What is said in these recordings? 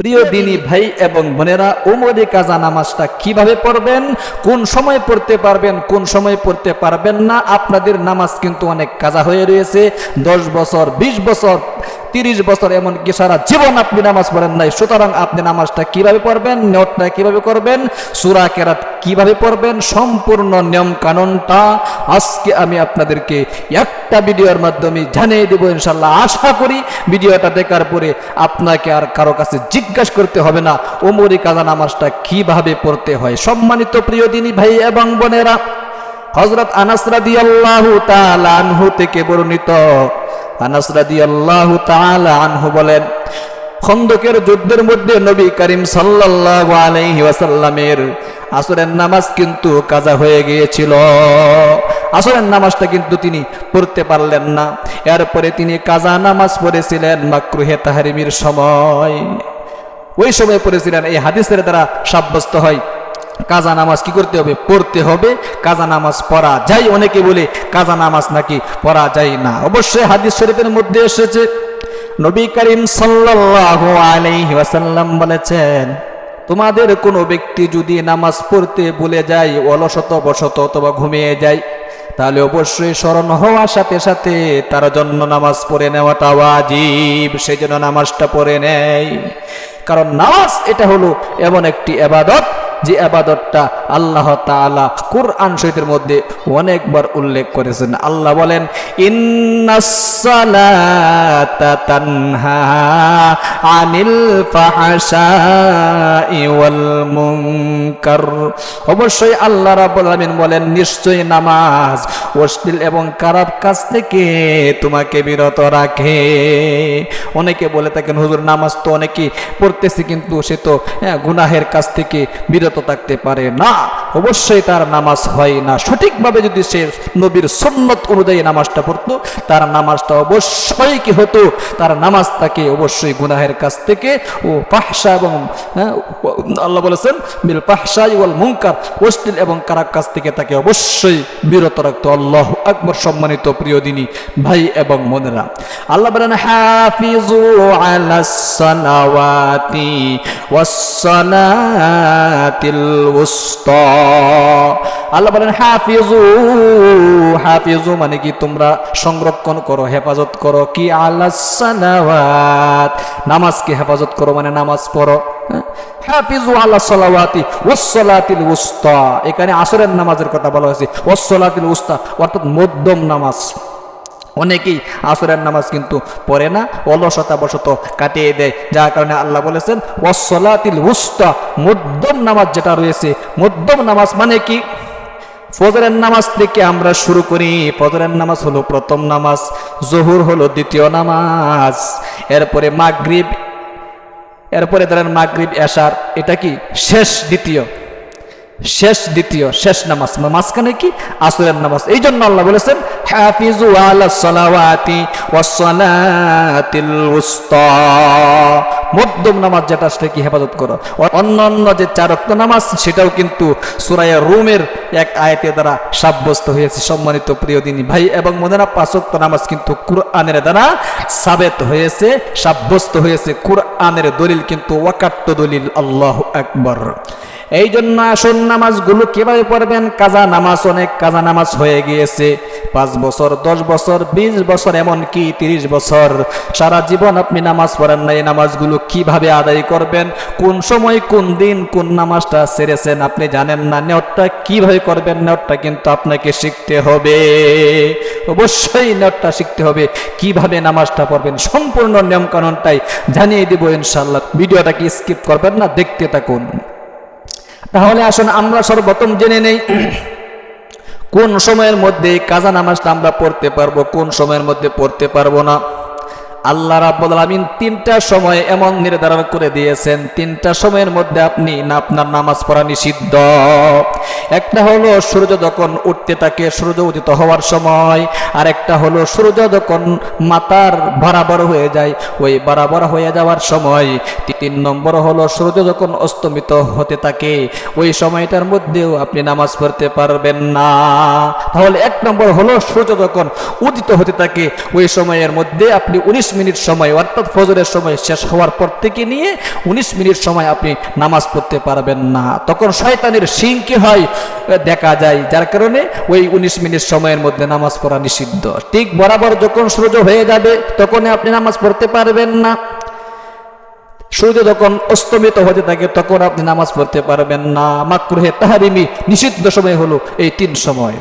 প্রিয় দিনী ভাই এবং বোনেরা, ওমরে কাজা নামাজটা কীভাবে পড়বেন? কোন সময় পড়তে পারবেন, কোন সময় পড়তে পারবেন না? আপনাদের নামাজ কিন্তু অনেক কাজা হয়ে রয়েছে। দশ বছর ২০ বছর তিরিশ বছর এমনকি সারা জীবন আপনি নামাজ পড়েন নাই? সুতরাং আপনি নামাজটা কীভাবে পড়বেন নিয়তটা কীভাবে করবেন, সুরা কেরাত কীভাবে পড়বেন, সম্পূর্ণ নিয়ম কানুনটা আজকে আমি আপনাদেরকে একটা ভিডিওর মাধ্যমে জানিয়ে দেবো ইনশাল্লাহ আশা করি ভিডিওটা দেখার পরে আপনাকে আর কারও কাছে জিজ্ঞাসা করতে হবে না, ওমরি কাজা নামাজটা কীভাবে পড়তে হয়। সম্মানিত প্রিয় দিনী ভাই এবং বোনেরা হজরত আনাস রাদিয়াল্লাহু তাআলা আনহু থেকে বর্ণিত আনহু বলেন, খন্দকের যুদ্ধের মধ্যে নবী করিম ওয়াসাল্লামের আসরের নামাজ কিন্তু কাজা হয়ে গিয়েছিল। আসরের নামাজটা কিন্তু তিনি পড়তে পারলেন না। এরপরে তিনি কাজা নামাজ পড়েছিলেন মাকরুহে তাহারিমির সময়। ওই সময় পড়েছিলেন, এই হাদিসের দ্বারা সাব্যস্ত হয় কাজা নামাজ কি করতে হবে? পড়তে হবে। কাজা নামাজ পড়া যায়। অনেকে বলে কাজা নামাজ নাকি পড়া যায় না। অবশ্যই হাদিস শরীফের মধ্যে এসেছে। নবী করিম সাল্লাল্লাহু আলাইহি ওয়াসাল্লাম বলেছেন, তোমাদের কোনো ব্যক্তি যদি নামাজ পড়তে ভুলে যায় অলসত বসত অথবা ঘুমিয়ে যায়, তাহলে অবশ্যই স্মরণ হওয়ার সাথে সাথে তার জন্য নামাজ পড়ে নেওয়াটা ওয়াজিব। সেই জন্য নামাজটা পড়ে নেয়। কারণ নামাজ এটা হলো এমন একটি আবাদত যে আবাদতটা আল্লাহ তাআলা কুরআন শরীফের মধ্যে অনেকবার উল্লেখ করেছেন। আল্লাহ বলেন অবশ্যই আল্লাহ আলামিন বলেন নিশ্চয়ই নামাজ অশ্লীল এবং খারাপ কাজ থেকে তোমাকে বিরত রাখে। অনেকে বলে থাকেন হুজুর নামাজ তো অনেকেই পড়তেছে কিন্তু সে তো হ্যাঁ, গুনাহের কাছ থেকে বিরত থাকতে পারে না। অবশ্যই তার নামাজ হয় না। সঠিকভাবে যদি সে নবীর সন্ন্যত অনুযায়ী নামাজটা পড়তো তার নামাজটা অবশ্যই কি হতো? তার নামাজ তাকে অবশ্যই গুনাহের কাছ থেকে ও পাহসা এবং হ্যাঁ, আল্লাহ বলেছেন বিল পাহসা ওয়াল মুনকার অশ্লীল এবং কারাক কাছ থেকে তাকে অবশ্যই বিরত রাখতো। আল্লাহ আকবর সম্মানিত প্রিয় দিনী ভাই এবং বোনেরা। আল্লাহ বলেন হাফিজু আলাস সালাওয়াতি ওয়াস সালাতিল উস্তা। আল্লাহ বলেন হাফিজু হাফিজু মানে কি? তোমরা সংরক্ষণ করো, হেফাজত করো কি আল্লাহ নামাজকে হেফাজত করো মানে নামাজ পড়ো হ্যাঁ? হাফিজু আল্লাহ সালাওয়াতি ওসলাতিল উস্তা। এখানে আসরের নামাজের কথা বলা হয়েছে ওসলাতিল উস্তা, অর্থাৎ মধ্যম নামাজ। অনেকেই আসরের নামাজ কিন্তু পড়ে না অলসতা বশত কাটিয়ে দেয়। যার কারণে আল্লাহ বলেছেন, ওয়াসসালাতিল উস্তা মধ্যম নামাজ যেটা রয়েছে, মধ্যম নামাজ মানে কি? ফজরের নামাজ থেকে আমরা শুরু করি, ফজরের নামাজ হলো প্রথম নামাজ, জহুর হলো দ্বিতীয় নামাজ, এরপরে মাগরিব, এরপরে ধরেন মাগরিব, এশার, এটা কি? শেষ, দ্বিতীয়। শেষ দ্বিতীয়, শেষ নামাজ। মাঝখানে কি? আসরের নামাজ। এই জন্য আল্লাহ বলেছেন, হাফিজু আলা সালাওয়াতি ওয়াসসালাতিল মধ্যম নামাজ যেটা সেটা কি হেফাজত করো। অন্য অন্য যে চারক্ত নামাজ, সেটাও কিন্তু সুরায়া রুমের এক আয়াতে দ্বারা সাব্যস্ত হয়েছে। সম্মানিত প্রিয় দিনী ভাই এবং মনেরা পাঁচক্ত নামাজ কিন্তু কুরআনের দ্বারা সাবেত হয়েছে, সাব্যস্ত হয়েছে। কুরআনের দলিল কিন্তু ওয়াকাট্ট দলিল। আল্লাহ আকবর। এই জন্য আসন নামাজগুলো কীভাবে পড়বেন? কাজা নামাজ অনেক, কাজা নামাজ হয়ে গিয়েছে। পাঁচ বছর, দশ বছর, বিশ বছর, এমনকি তিরিশ বছর। সারা জীবন আপনি নামাজ পড়েন না এই নামাজগুলো কীভাবে আদায় করবেন? কোন সময়, কোন দিন, কোন নামাজটা সেরেছেন আপনি জানেন না। নেটটা কীভাবে করবেন? নেটটা কিন্তু আপনাকে শিখতে হবে। অবশ্যই নেটটা শিখতে হবে। কীভাবে নামাজটা পড়বেন? সম্পূর্ণ নিয়মকানুনটাই জানিয়ে দিব ইনশাল্লাহ ভিডিওটাকে স্কিপ করবেন না, দেখতে থাকুন। তাহলে আসুন আমরা সর্বপ্রথম জেনে নেই কোন সময়ের মধ্যে কাজা নামাজটা আমরা পড়তে পারব, কোন সময়ের মধ্যে পড়তে পারব না। আল্লাহ রাব্বুল আলামিন তিনটা সময় এমন নির্ধারণ করে দিয়েছেন। তিনটা সময়ের মধ্যে আপনি না আপনার নামাজ পড়া নিষিদ্ধ। একটা হলো সূর্য যখন উঠতে থাকে, সূর্য উদিত হওয়ার সময়। আর একটা হলো সূর্য যখন মাতার বরাবর হয়ে যায়, ওই বরাবর হয়ে যাওয়ার সময়। তিন নম্বর হলো সূর্য যখন অস্তমিত হতে থাকে, ওই সময়টার মধ্যেও আপনি নামাজ পড়তে পারবেন না। তাহলে এক নম্বর হলো সূর্য যখন উদিত হতে থাকে, ওই সময়ের মধ্যে আপনি উনিশ মিনিট সময়, অর্থাৎ ফজরের সময় শেষ হওয়ার পর থেকে নিয়ে উনিশ মিনিট সময় আপনি নামাজ পড়তে পারবেন না। তখন শয়তানের সিং কি হয়? দেখা যায়। যার কারণে ওই উনিশ মিনিট সময়ের মধ্যে নামাজ পড়া নিষিদ্ধ। ঠিক বরাবর যখন সূর্য হয়ে যাবে, তখনই আপনি নামাজ পড়তে পারবেন না। সূর্য যখন অস্তমিত হতে থাকে, তখন আপনি নামাজ পড়তে পারবেন না। মাকরুহে তাহারিমি নিষিদ্ধ সময় হলো এই তিন সময়।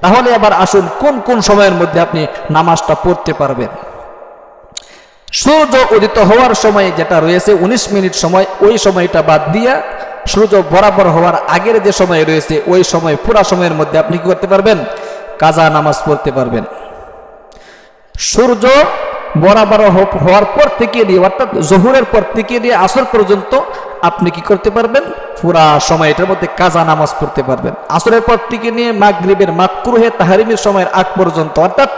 তাহলে আবার আসুন, কোন কোন সময়ের মধ্যে আপনি নামাজটা পড়তে পারবেন? সূর্য উদিত হওয়ার সময় যেটা রয়েছে ১৯ মিনিট সময়, ওই সময়টা বাদ দিয়া সূর্য বরাবর হওয়ার আগের যে সময় রয়েছে, ওই সময়, পুরা সময়ের মধ্যে আপনি কি করতে পারবেন? কাজা নামাজ পড়তে পারবেন। সূর্য বরাবর হওয়ার পর থেকে দিয়ে, অর্থাৎ জহুরের পর থেকে নিয়ে আসর পর্যন্ত আপনি কি করতে পারবেন? পুরা সময় এটার মধ্যে কাজা নামাজ পড়তে পারবেন। আসরের পর থেকে নিয়ে মাগরিবের মাকরুহে, তাহারিমের সময়ের আগ পর্যন্ত, অর্থাৎ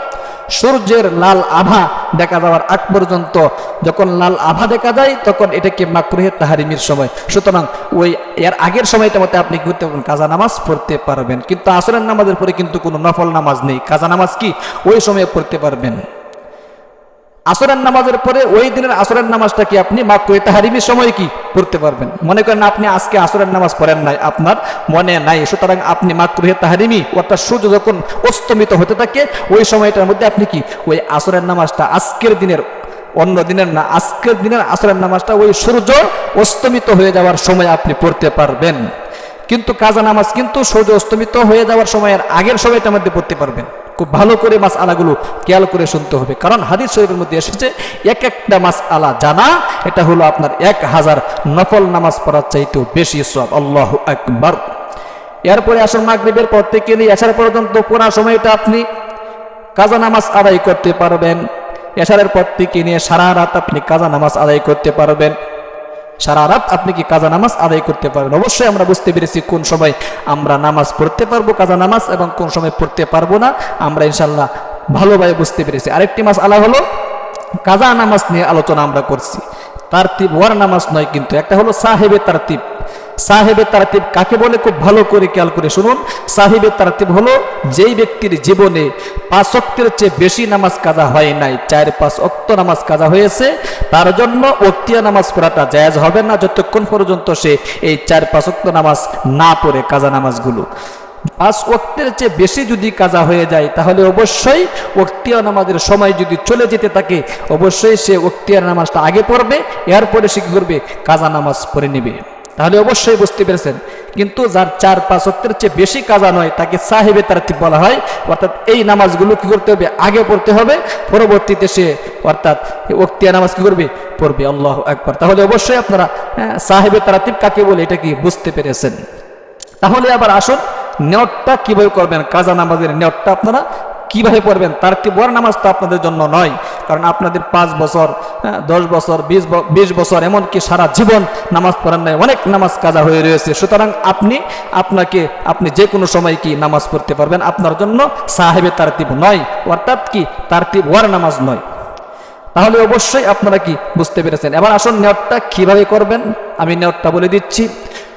সূর্যের লাল আভা দেখা যাওয়ার আগ পর্যন্ত যখন লাল আভা দেখা যায়, তখন এটাকে মাকরুহে তাহারিমির সময়। সুতরাং ওই এর আগের সময়টা মতে আপনি ঘুরতে পারবেন, কাজা নামাজ পড়তে পারবেন। কিন্তু আসরের নামাজের পরে কিন্তু কোনো নফল নামাজ নেই। কাজা নামাজ কি? ওই সময়ে পড়তে পারবেন। আসরের নামাজের পরে ওই দিনের আসরের নামাজটা কি আপনি মাকরুহে তাহারিমির সময় কি পড়তে পারবেন? মনে করেন আপনি আজকে আসরের নামাজ পড়েন নাই, আপনার মনে নাই। সুতরাং আপনি মাকরুহে তাহারিমি অর্থাৎ সূর্য যখন অস্তমিত হতে থাকে, ওই সময়টার মধ্যে আপনি কি ওই আসরের নামাজটা আজকের দিনের, অন্য দিনের না, আজকের দিনের আসরের নামাজটা ওই সূর্য অস্তমিত হয়ে যাওয়ার সময় আপনি পড়তে পারবেন। কিন্তু কাজা নামাজ কিন্তু সূর্য অস্তমিত হয়ে যাওয়ার সময়ের আগের সময়টার মধ্যে পড়তে পারবেন। খুব ভালো করে মাস আলাগুলো খেয়াল করে শুনতে হবে। কারণ হাদিস শরীফের মধ্যে এসেছে, এক একটা মাস আলা জানা, এটা হলো আপনার এক হাজার নফল নামাজ পড়ার চাইতেও বেশি সব আল্লাহ একবার এরপরে আসুন মাগরিবের পর থেকে নিয়ে এসার পর্যন্ত পুরা সময়টা আপনি কাজা নামাজ আদায় করতে পারবেন। এশারের পর থেকে নিয়ে সারা রাত আপনি কাজা নামাজ আদায় করতে পারবেন। সারা রাত আপনি কি কাজা নামাজ আদায় করতে পারবেন অবশ্যই আমরা বুঝতে পেরেছি কোন সময় আমরা নামাজ পড়তে পারব কাজা নামাজ এবং কোন সময় পড়তে পারব না। আমরা ইনশাল্লাহ ভালোভাবে বুঝতে পেরেছি। আরেকটি মাস আলা হলো কাজা নামাজ নিয়ে আলোচনা আমরা করছি। তার তিপ ওয়ার নামাজ নয় কিন্তু একটা হলো সাহেবে তারতিব। সাহেবে তারাতিব কাকে বলে? খুব ভালো করে খেয়াল করে শুনুন। সাহেবে তারাতিব হলো যেই ব্যক্তির জীবনে পাঁচ অক্তের চেয়ে বেশি নামাজ কাজা হয় নাই। চার পাঁচ অক্ত নামাজ কাজা হয়েছে। তার জন্য অক্তিয়া নামাজ পড়াটা জায়েজ হবে না। যতক্ষণ পর্যন্ত সে এই চার পাঁচ অক্ত নামাজ না পড়ে কাজা নামাজগুলো। পাঁচ ওক্তের চেয়ে বেশি যদি কাজা হয়ে যায়, তাহলে অবশ্যই ওক্তিয়া নামাজের সময় যদি চলে যেতে থাকে, অবশ্যই সে ওক্তিয়ার নামাজটা আগে পড়বে। এরপরে সে কি করবে? কাজা নামাজ পড়ে নেবে। তাহলে অবশ্যই বুঝতে পেরেছেন। কিন্তু যার চার পাঁচ অক্টের চেয়ে বেশি কাজা নয়, তাকে সাহেবে তারাতিব বলা হয়। অর্থাৎ এই নামাজগুলো কি করতে হবে? আগে পড়তে হবে, পরবর্তীতে সে, অর্থাৎ ওক্তিয়া নামাজ কি করবে? পড়বে। আল্লাহ একবার তাহলে অবশ্যই আপনারা সাহেবে তারাতিব কাকে বলে এটা কি বুঝতে পেরেছেন? তাহলে আবার আসুন, নেওয়ারটা কীভাবে করবেন? কাজা নামাজের নেওয়ারটা আপনারা কীভাবে পড়বেন? তার কি বড় নামাজ তো আপনাদের জন্য নয়। কারণ আপনাদের পাঁচ বছর হ্যাঁ, দশ বছর বিশ বিশ বছর এমনকি সারা জীবন নামাজ পড়েন নাই অনেক নামাজ কাজা হয়ে রয়েছে। সুতরাং আপনি আপনাকে আপনি যে কোনো সময় কি নামাজ পড়তে পারবেন আপনার জন্য সাহেবে তারতিব নয়। অর্থাৎ কি? তারতিব ওয়ার নামাজ নয়। তাহলে অবশ্যই আপনারা কি বুঝতে পেরেছেন? এবার আসুন নেওয়ারটা কীভাবে করবেন? আমি নেওয়ারটা বলে দিচ্ছি।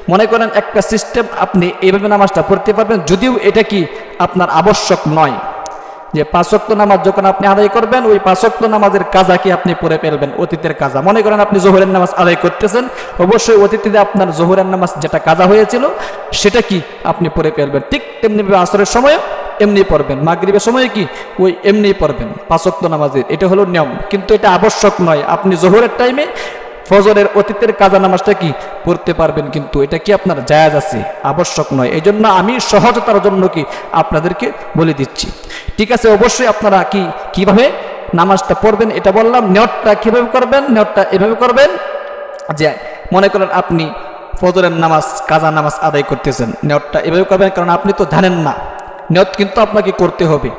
মনে করেন একটা সিস্টেম আপনি এইভাবে নামাজটা পড়তে পারবেন যদিও এটা কি আপনার আবশ্যক নয়। যে পাঁচক্ত নামাজ যখন আপনি আদায় করবেন, ওই পাঁচক্ত নামাজের কাজা কি আপনি পড়ে ফেলবেন? অতীতের কাজা। মনে করেন আপনি জোহরের নামাজ আদায় করতেছেন, অবশ্যই অতীতে আপনার জোহরের নামাজ যেটা কাজা হয়েছিল, সেটা কি আপনি পড়ে ফেলবেন? ঠিক তেমনি আসরের সময় এমনি পড়বেন। মাগরিবের সময় কি? ওই এমনি পড়বেন। পাঁচক্ত নামাজের। এটা হলো নিয়ম। কিন্তু এটা আবশ্যক নয়। আপনি জোহরের টাইমে ফজরের অতীতের কাজা নামাজটা কি? পড়তে পারবেন কিন্তু এটা কি আপনার জায়াজ আছে? আবশ্যক নয়। এই জন্য আমি সহজতার জন্য কি আপনাদেরকে বলে দিচ্ছি। ঠিক আছে, অবশ্যই আপনারা কি, কীভাবে নামাজটা পড়বেন এটা বললাম। নেওয়ারটা কীভাবে করবেন? নেটটা এভাবে করবেন যে মনে করেন আপনি ফজরের নামাজ, কাজা নামাজ আদায় করতেছেন। নেওয়ারটা এভাবে করবেন, কারণ আপনি তো জানেন না। নেট কিন্তু আপনাকে করতে হবে।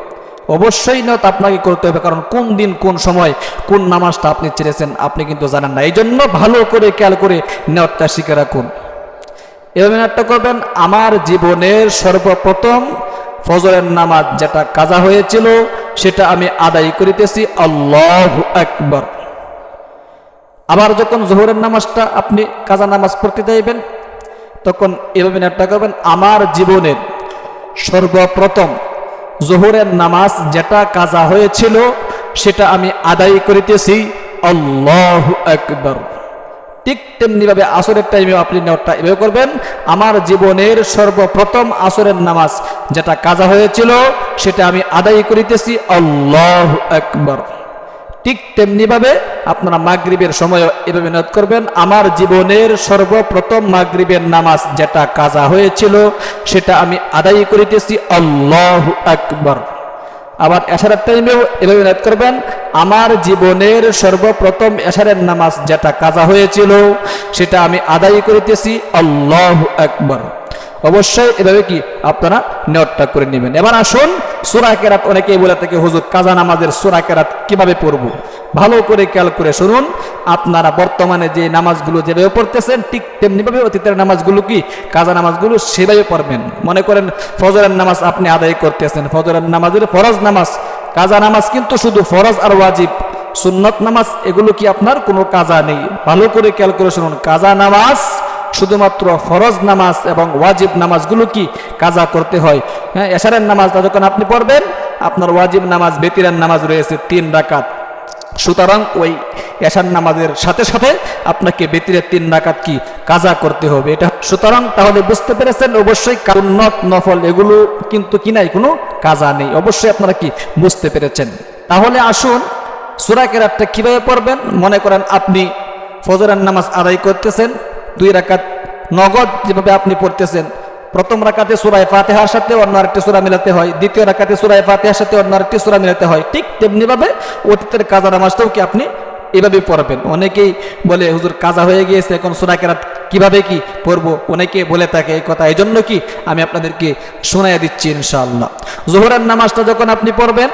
অবশ্যই নিয়ত আপনাকে করতে হবে, কারণ কোন দিন, কোন সময়, কোন নামাজটা আপনি ছেড়েছেন আপনি কিন্তু জানেন না। এই জন্য ভালো করে খেয়াল করে নিয়তটা শিখে রাখুন। এভাবে নিয়তটা করবেন, আমার জীবনের সর্বপ্রথম ফজরের নামাজ যেটা কাজা হয়েছিল, সেটা আমি আদায় করিতেছি, আল্লাহ একবার আবার যখন জোহরের নামাজটা আপনি কাজা নামাজ পড়তে যাইবেন, তখন এভাবে নিয়তটা করবেন, আমার জীবনের সর্বপ্রথম জোহরের নামাজ যেটা কাজা হয়েছিল, সেটা আমি আদায় করিতেছি। আল্লাহ একবার ঠিক তেমনিভাবে আসরের টাইমে আপনি নেওয়াটা এভাবে করবেন। আমার জীবনের সর্বপ্রথম আসরের নামাজ যেটা কাজা হয়েছিল, সেটা আমি আদায় করিতেছি। আল্লাহ আকবর। ঠিক তেমনিভাবে আপনারা মাগরিবের সময় এভাবে নিয়ত করবেন, আমার জীবনের সর্বপ্রথম মাগরিবের নামাজ যেটা কাজা হয়েছিল, সেটা আমি আদায় করিতেছি, আল্লাহ আকবর। আবার এশারের টাইমেও এভাবে নিয়ত করবেন, আমার জীবনের সর্বপ্রথম এশারের নামাজ যেটা কাজা হয়েছিল, সেটা আমি আদায় করিতেছি, আল্লাহ আকবর। অবশ্যই এভাবে কি আপনারা নেটটা করে নেবেন। এবার আসুন, সুরা কেরাত অনেকেই বলে থাকে, হুজুর, কাজা নামাজের সুরা কেরাত কীভাবে পড়ব? ভালো করে খেয়াল করে শুনুন, আপনারা বর্তমানে যে নামাজগুলো যেভাবে পড়তেছেন, ঠিক তেমনিভাবে অতীতের নামাজগুলো কি? কাজা নামাজগুলো সেভাবে পড়বেন। মনে করেন, ফজরের নামাজ আপনি আদায় করতেছেন, ফজরের নামাজের ফরজ নামাজ, কাজা নামাজ কিন্তু শুধু ফরজ আর ওয়াজিব, সুন্নত নামাজ, এগুলো কি আপনার কোনো কাজা নেই। ভালো করে খেয়াল করে শুনুন, কাজা নামাজ শুধুমাত্র ফরজ নামাজ এবং ওয়াজিব নামাজগুলো কি কাজা করতে হয়? হ্যাঁ এশারের নামাজটা যখন আপনি পড়বেন? আপনার ওয়াজিব নামাজ, বেতিরের নামাজ রয়েছে তিন রাকাত। সুতরাং ওই এশার নামাজের সাথে সাথে আপনাকে বেতিরের তিন রাকাত কি কাজা করতে হবে। এটা সুতরাং তাহলে বুঝতে পেরেছেন, অবশ্যই কারুন্নত নফল, এগুলো কিন্তু কি নাই, কোনো কাজা নেই। অবশ্যই আপনারা কি বুঝতে পেরেছেন। তাহলে আসুন সুরা কেরাতটা কীভাবে পড়বেন? মনে করেন আপনি ফজরের নামাজ আদায় করতেছেন দুই রাকাত নগদ যেভাবে আপনি পড়তেছেন। প্রথম রাকাতে সুরায় ফাতেহার সাথে অন্য আরেকটি সুরা মিলাতে হয়। দ্বিতীয় রাকাতে সুরায় ফাতেহার সাথে অন্য আরেকটি সুরা মিলাতে হয়। ঠিক তেমনিভাবে অতীতের কাজা নামাজটাও কি আপনি এভাবে পড়বেন? অনেকেই বলে, হুজুর, কাজা হয়ে গিয়েছে, এখন সুরা কেরাত কীভাবে কি পড়ব? অনেকে বলে থাকে এই কথা। এই জন্য কি আমি আপনাদেরকে শোনাইয়া দিচ্ছি ইনশাআল্লাহ। জোহরের নামাজটা যখন আপনি পড়বেন,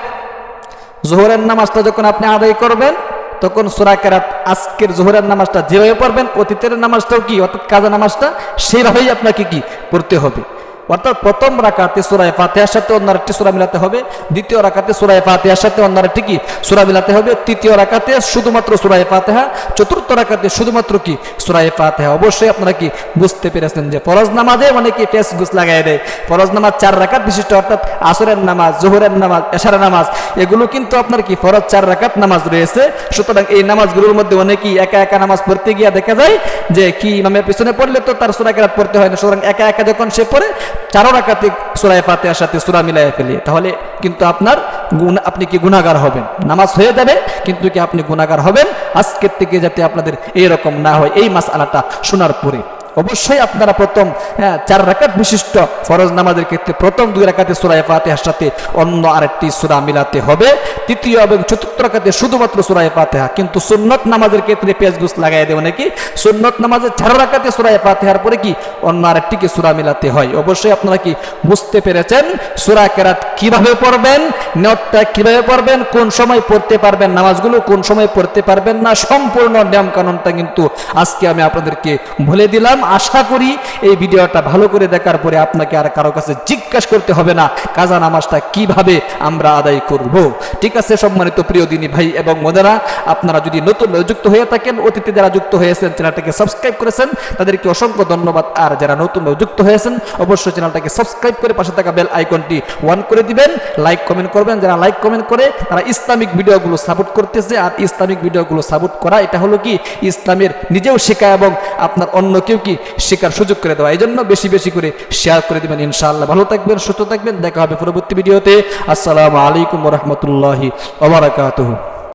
জোহরের নামাজটা যখন আপনি আদায় করবেন তখন সুরা কেরাত আজকের জোহরের নামাজটা যেভাবে পড়বেন, অতীতের নামাজটাও কি, অর্থাৎ কাজা নামাজটা, সেইভাবেই আপনাকে কি পড়তে হবে। অর্থাৎ প্রথম রাকাতে সুরায় ফাতেহার সাথে অন্য আরেকটি সুরা মিলাতে হবে, দ্বিতীয় রাকাতে সুরায় ফাতেহার সাথে অন্য আরেকটি কি সুরা মিলাতে হবে, তৃতীয় রাকাতে শুধুমাত্র সুরায় ফাতেহা, চতুর্থ রাকাতে শুধুমাত্র কি সুরায় ফাতেহা। অবশ্যই আপনারা কি বুঝতে পেরেছেন যে ফরজ নামাজে অনেকে ফেস গুস লাগাই দেয়। ফরজ নামাজ চার রাকাত বিশিষ্ট, অর্থাৎ আসরের নামাজ, জোহরের নামাজ, এশারের নামাজ এগুলো কিন্তু আপনার কি, ফরজ চার রাকাত নামাজ রয়েছে। সুতরাং এই নামাজগুলোর মধ্যে অনেকেই একা একা নামাজ পড়তে গিয়ে দেখা যায় যে কি ইমামের পিছনে পড়লে তো তার সুরা কেরাত পড়তে হয় না। সুতরাং একা একা যখন সে পড়ে, চারো রাকাতে সুরায় ফাতেহার সাথে সুরা মিলাই ফেলে। তাহলে কিন্তু আপনার আপনি কি গুণাগার হবেন? নামাজ হয়ে যাবে, কিন্তু কি আপনি গুণাগার হবেন? আজকের থেকে যাতে আপনাদের এইরকম না হয়। এই মাস আলাটা শোনার পরে। অবশ্যই আপনারা প্রথম হ্যাঁ চার রাকাত বিশিষ্ট ফরজ নামাজের ক্ষেত্রে প্রথম দুই রাকাতে সুরায় ফাতেহার সাথে অন্য আরেকটি সুরা মিলাতে হবে। তৃতীয় এবং চতুর্থ রাকাতে শুধুমাত্র সুরায় ফাতেহা, কিন্তু সুন্নত নামাজের ক্ষেত্রে পেঁয়াজ গুস লাগাই দেবে নাকি? সুন্নত নামাজের চার রাকাতে সুরায় ফাতেহার পরে কি অন্য আরেকটিকে সুরা মিলাতে হয়? অবশ্যই আপনারা কি বুঝতে পেরেছেন? সুরা কেরাত কীভাবে পড়বেন? নেটটা কীভাবে পড়বেন? কোন সময় পড়তে পারবেন? নামাজগুলো কোন সময় পড়তে পারবেন না? সম্পূর্ণ নিয়ম কানুনটা কিন্তু আজকে আমি আপনাদেরকে বলে দিলাম। আশা করি এই ভিডিওটা ভালো করে দেখার পরে আপনাকে আর কারও কাছে জিজ্ঞাসা করতে হবে না, কাজা নামাজটা কীভাবে আমরা আদায় করব। ঠিক আছে, সম্মানিত প্রিয় দিনী ভাই এবং মোদেরা আপনারা যদি নতুন যুক্ত হয়ে থাকেন অতীতে যারা যুক্ত হয়েছেন, চ্যানেলটাকে সাবস্ক্রাইব করেছেন, তাদেরকে অসংখ্য ধন্যবাদ। আর যারা নতুন যুক্ত হয়েছেন, অবশ্যই চ্যানেলটাকে সাবস্ক্রাইব করে পাশে থাকা বেল আইকনটি ওয়ান করে দিবেন লাইক কমেন্ট করবেন। যারা লাইক কমেন্ট করে, তারা ইসলামিক ভিডিওগুলো সাপোর্ট করতেছে। আর ইসলামিক ভিডিওগুলো সাপোর্ট করা, এটা হলো কি? ইসলামের নিজেও শেখা এবং আপনার অন্য কেউ কি? শেখার সুযোগ করে দেওয়া। এই জন্য বেশি বেশি করে শেয়ার করে দেবেন, ইনশাআল্লাহ। ভালো থাকবেন, সুস্থ থাকবেন। দেখা হবে পরবর্তী ভিডিওতে। আসসালামু আলাইকুম রহমতুল্লাহি ওবরাকাতুহু